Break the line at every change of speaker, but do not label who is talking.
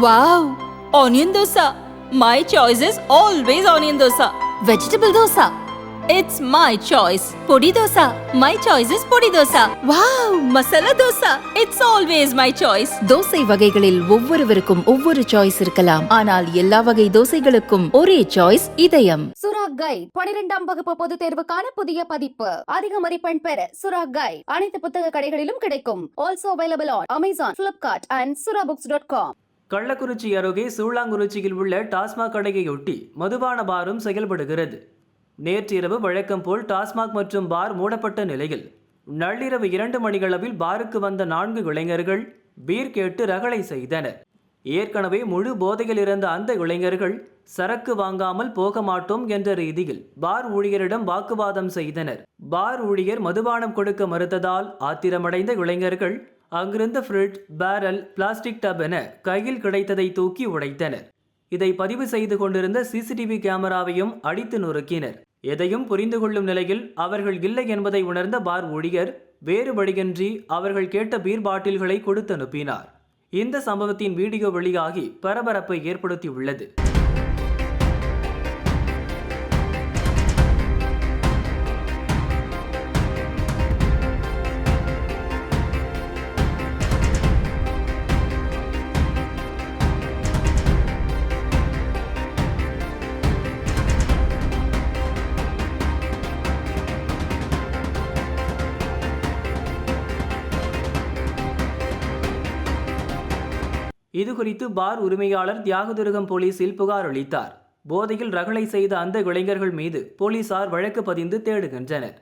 Wow! Onion dosa. My choice is always onion dosa. Vegetable dosa. It's my choice. Podi dosa. My choice is podi dosa. Wow! Masala dosa. It's always my choice.
Dosa வகைகளில் ஒவ்வொருவருக்கும் ஒவ்வொரு choice இருக்கலாம் ஆனால் எல்லா வகை தோசைகளுக்கும் ஒரே choice இதயம்
சுரா கைட் பனிரெண்டாம் வகுப்பு பொதுத் தேர்வுக்கான புதிய பதிப்பு அதிக மதிப்பெண் பெற சுரா கைட் அனைத்து புத்தக கடைகளிலும் கிடைக்கும் also available on Amazon Flipkart and Sura books dot com
Kallakurichi அருகே சூளாங்குறிச்சியில் உள்ள டாஸ்மாக் கடையையொட்டி மதுபான பாரும் செயல்படுகிறது. நேற்றிரவு வழக்கம் போல் டாஸ்மாக் மற்றும் பார் மூடப்பட்ட நிலையில் நள்ளிரவு இரண்டு மணிகளவில் பாருக்கு வந்த நான்கு இளைஞர்கள் பீர் கேட்டு ரகளை செய்தனர். ஏற்கனவே முழு போதையில் இருந்த அந்த இளைஞர்கள் சரக்கு வாங்காமல் போக மாட்டோம் என்ற ரீதியில் பார் ஊழியரிடம் வாக்குவாதம் செய்தனர். பார் ஊழியர் மதுபானம் கொடுக்க மறுத்ததால் ஆத்திரமடைந்த இளைஞர்கள் அங்கிருந்த ஃப்ரிட்ஜ் பேரல் பிளாஸ்டிக் டப் என கையில் கிடைத்ததை தூக்கி உடைத்தனர். இதை பதிவு செய்து கொண்டிருந்த சிசிடிவி கேமராவையும் அடித்து நொறுக்கினர். எதையும் புரிந்து கொள்ளும் நிலையில் அவர்கள் இல்லை என்பதை உணர்ந்த பார் ஊழியர் வேறு வழியின்றி அவர்கள் கேட்ட பீர் பாட்டில்களை கொடுத்து அனுப்பினார். இந்த சம்பவத்தின் வீடியோ வெளியாகி பரபரப்பை ஏற்படுத்தியுள்ளது. இதுகுறித்து பார் உரிமையாளர் தியாகதுருகம் போலீசில் புகார் அளித்தார். போதையில் ரகளை செய்த அந்த இளைஞர்கள் மீது போலீசார் வழக்கு பதிந்து தேடுகின்றனர்.